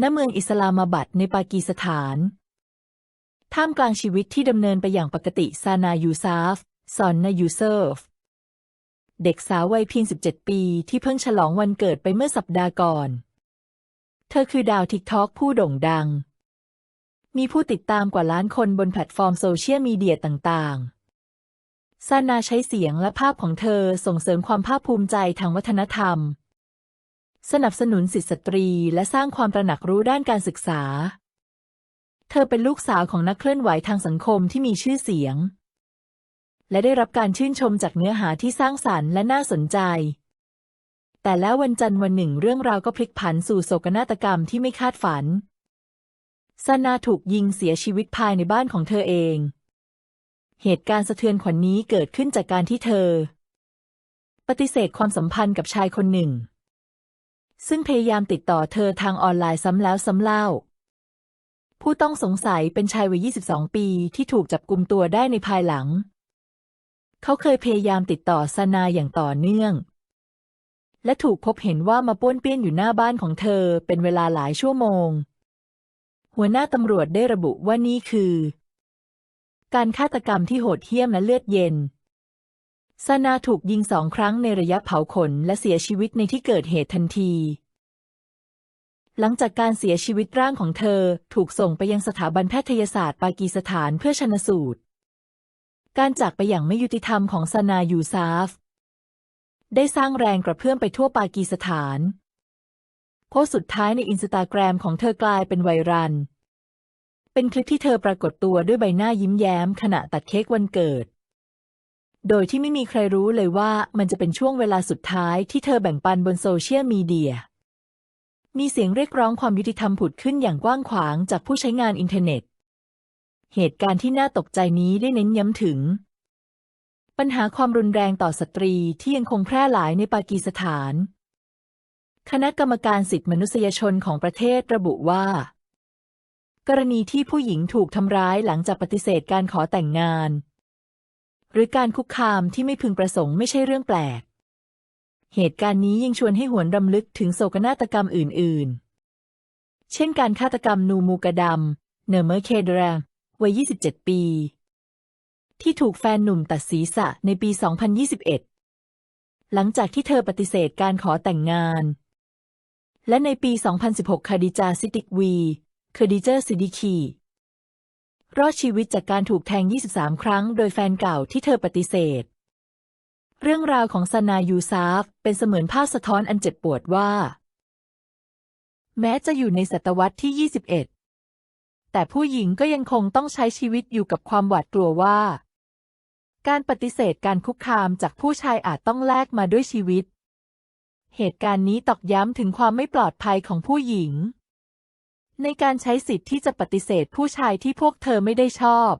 ณเมืองอิสลามาบัดในปากีสถาน ท่ามกลางชีวิตที่ดำเนินไปอย่างปกติซานายูซาฟซอนนายูเซฟ เด็กสาววัยเพียง 17 ปีที่เพิ่งฉลองวันเกิดไปเมื่อสัปดาห์ก่อน เธอคือดาวทิกทอกผู้โด่งดัง มีผู้ติดตามกว่าล้านคนบนแพลตฟอร์มโซเชียลมีเดียต่างๆ ซานาใช้เสียงและภาพของเธอส่งเสริมความภาคภูมิใจทางวัฒนธรรม สนับสนุนสิทธิสตรีและสร้างความตระหนักรู้ด้านการศึกษา เธอเป็นลูกสาวของนักเคลื่อนไหวทางสังคมที่มีชื่อเสียง และได้รับการชื่นชมจากเนื้อหาที่สร้างสรรค์และน่าสนใจ แต่แล้ววันจันทร์วันหนึ่งเรื่องราวก็พลิกผันสู่โศกนาฏกรรมที่ไม่คาดฝันซานาถูกยิงเสียชีวิตภายในบ้านของเธอเอง เหตุการณ์สะเทือนขวัญนนี้เกิดขึ้นจากการที่เธอ ปฏิเสธความสัมพันธ์กับชายคนหนึ่ง ซึ่งพยายามติดต่อเธอทางออนไลน์ซ้ำแล้วซ้ำเล่า ผู้ต้องสงสัยเป็นชายวัย 22 ปีที่ถูกจับกลุมตัวได้ในภายหลัง เขาเคยพยายามติดต่อซานาอย่างต่อเนื่อง และถูกพบเห็นว่ามาป้วนเปี้ยนอยู่หน้าบ้านของเธอเป็นเวลาหลายชั่วโมง หัวหน้าตำรวจได้ระบุว่านี่คือ การฆาตกรรมที่โหดเหี้ยมและเลือดเย็น ซานาถูกยิงสองครั้งในระยะเผาขนและเสียชีวิตในที่เกิดเหตุทันที หลังจากการเสียชีวิตร่างของเธอถูกส่งไปยังสถาบันแพทยศาสตร์ปากีสถานเพื่อชนสูตร การจากไปอย่างไม่ยุติธรรมของซานายูซาฟ ได้สร้างแรงกระเพื่อมไปทั่วปากีสถานโพสสุดท้ายในอินสตาแกรมของเธอกลายเป็นไวรัลเป็นคลิปที่เธอปรากฏตัวด้วยใบหน้ายิ้มแย้มขณะตัดเค้กวันเกิด โดยที่ไม่มีใครรู้เลยว่ามันจะเป็นช่วงเวลาสุดท้ายที่เธอแบ่งปันบนโซเชียลมีเดีย มีเสียงเรียกร้องความยุติธรรมผุดขึ้นอย่างกว้างขวางจากผู้ใช้งานอินเทอร์เน็ต เหตุการณ์ที่น่าตกใจนี้ได้เน้นย้ำถึง ปัญหาความรุนแรงต่อสตรีที่ยังคงแพร่หลายในปากีสถาน คณะกรรมการสิทธิมนุษยชนของประเทศระบุว่ากรณีที่ผู้หญิงถูกทำร้ายหลังจากปฏิเสธการขอแต่งงาน หรือการคุกคามที่ไม่พึงประสงค์ไม่ใช่เรื่องแปลก เหตุการณ์นี้ยังชวนให้หวนรำลึกถึงโศกนาฏกรรมอื่น ๆ เช่นการฆาตกรรมนูมูกะดำเนอร์เมอร์เคเดรวัย 27 ปี ที่ถูกแฟนหนุ่มตัดศีรษะในปี 2021 หลังจากที่เธอปฏิเสธการขอแต่งงาน และในปี 2016 คาดิจาซิติกวีคดิเจอร์ซิดิคี รอดชีวิตจากการถูกแทง 23 ครั้ง โดยแฟนเก่าที่เธอปฏิเสธ เรื่องราวของซานายูซาฟ เป็นเสมือนภาพสะท้อนอันเจ็บปวดว่า แม้จะอยู่ในศตวรรษที่ 21 แต่ผู้หญิงก็ยังคงต้องใช้ชีวิตอยู่กับความหวาดกลัวว่า การปฏิเสธการคุกคามจากผู้ชายอาจต้องแลกมาด้วยชีวิต เหตุการณ์นี้ตอกย้ำถึงความไม่ปลอดภัยของผู้หญิง ในการใช้สิทธิ์ที่จะปฏิเสธผู้ชายที่พวกเธอไม่ได้ชอบ